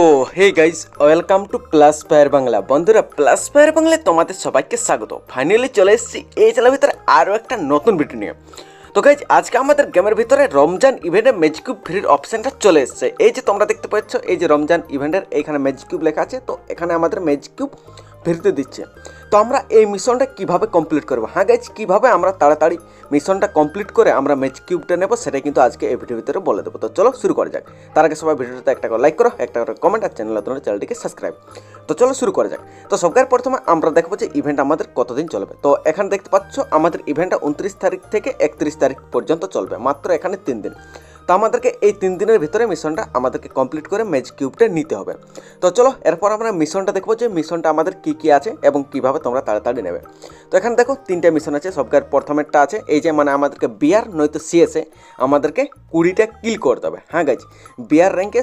তো hey guys welcome to class fire Bangla বন্ধুরা plus fire বাংলায় তোমাদের সবাইকে স্বাগত। ফাইনালি চলে এসেছি, এই চ্যানেলের ভিতরে আরও একটা নতুন ভিডিও নিয়ে। তো গাইজ আজকে আমাদের গেমের ভিতরে রমজান ইভেন্টে ম্যাজিকিউব ফ্রির অপশানটা চলে এসছে। এই যে তোমরা দেখতে পাচ্ছ, এই যে রমজান ইভেন্টের এইখানে ম্যাজিকিউব লেখা আছে। তো এখানে আমাদের ম্যাজিকিউব ফ্রিতে দিচ্ছে। তো আমরা এই মিশনটা কীভাবে কমপ্লিট করব? হ্যাঁ গাইজ কীভাবে আমরা তাড়াতাড়ি মিশনটা কমপ্লিট করে আমরা ম্যাচ কিউবটা নেব সেটা কিন্তু আজকে এই ভিডিওর ভিতরে বলে দেবো। তো চলো শুরু করা যাক। তার আগে সবাই ভিডিওটাতে একটা করে লাইক করো, একটা করে কমেন্ট আর চ্যানেল তোমার চ্যানেলটিকে সাবস্ক্রাইব তো চলো শুরু করা যাক। তো সবকার প্রথমে আমরা দেখব যে ইভেন্ট আমাদের কতদিন চলবে। তো এখানে দেখতে পাচ্ছ, আমাদের ইভেন্টটা উনত্রিশ তারিখ থেকে একত্রিশ তারিখ পর্যন্ত চলবে, মাত্র এখানে তিন দিন। তো আমাদেরকে এই তিন দিনের ভিতরে মিশনটা আমাদেরকে কমপ্লিট করে ম্যাচ কিউবটা নিতে হবে। তো চলো, এরপর আমরা মিশনটা দেখব যে মিশনটা আমাদের কী কী আছে এবং কীভাবে তোমরা তাড়াতাড়ি নেবে। তো এখানে দেখো, তিনটে মিশন আছে সবকার প্রথমেরটা আছে, এই যে মানে আমাদেরকে বিয়ার নয়তো সিএসএ আমাদেরকে কুড়িটা কিল করতে হবে। হ্যাঁ গাইজ বিয়ার র্যাঙ্কে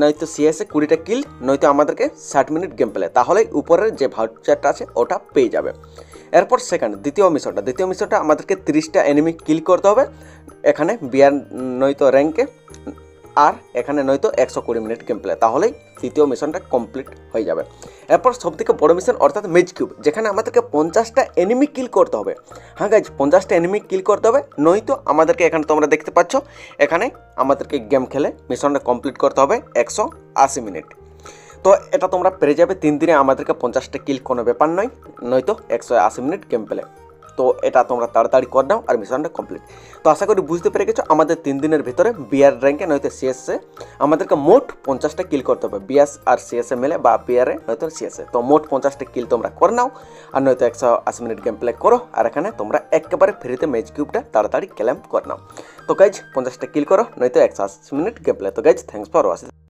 নয়তো সিএসএ কুড়িটা কিল নয়তো আমাদেরকে ষাট মিনিট গেম পেলে তাহলে উপরের যে ভাউচারটা আছে, ওটা পেয়ে যাবে। এরপর সেকেন্ড দ্বিতীয় মিশনটা দ্বিতীয় মিশনটা আমাদেরকে তিরিশটা এনিমি কিল করতে হবে। এখানে বিয়ার নয়তো র্যাঙ্কে আর এখানে নয়তো একশো কুড়ি মিনিট গেম প্লে তাহলেই তৃতীয় মিশনটা কমপ্লিট হয়ে যাবে। এরপর সবথেকে বড় মিশন অর্থাৎ মেজ কিউব যেখানে আমাদেরকে পঞ্চাশটা এনিমি কিল করতে হবে। হ্যাঁ গাইজ পঞ্চাশটা এনিমি কিল করতে হবে, নয়তো আমাদেরকে এখানে তোমরা দেখতে পাচ্ছ, এখানে আমাদেরকে গেম খেলে মিশনটা কমপ্লিট করতে হবে একশো আশি মিনিট। তো এটা তোমরা পেরে যাবে, তিন দিনে আমাদেরকে পঞ্চাশটা কিল কোনো ব্যাপার নয়, নয়তো একশো আশি মিনিট গেম পেলে তো এটা তোমরা তাড়াতাড়ি করে নাও আর মিশনটা কমপ্লিট তো আশা করি বুঝতে পেরে গেছো, আমাদের তিন দিনের ভিতরে বিআর র্যাঙ্কে নয়তো সিএসএ আমাদেরকে মোট পঞ্চাশটা কিল করতে হবে বিএস আর সিএসএ মিলে বা বিআরে নয়তো সিএসএ তো মোট পঞ্চাশটা কিল তোমরা করে নাও, আর নয়তো একশো আশি মিনিট গেম প্লে করো, আর এখানে তোমরা একেবারে ফ্রিতে ম্যাচ কিউবটা তাড়াতাড়ি ক্লেম করে নাও। তো গাইজ পঞ্চাশটা কিল করো, নয়তো একশো আশি মিনিট গেম প্লে তো গাইজ থ্যাংকস ফর ওয়াচিং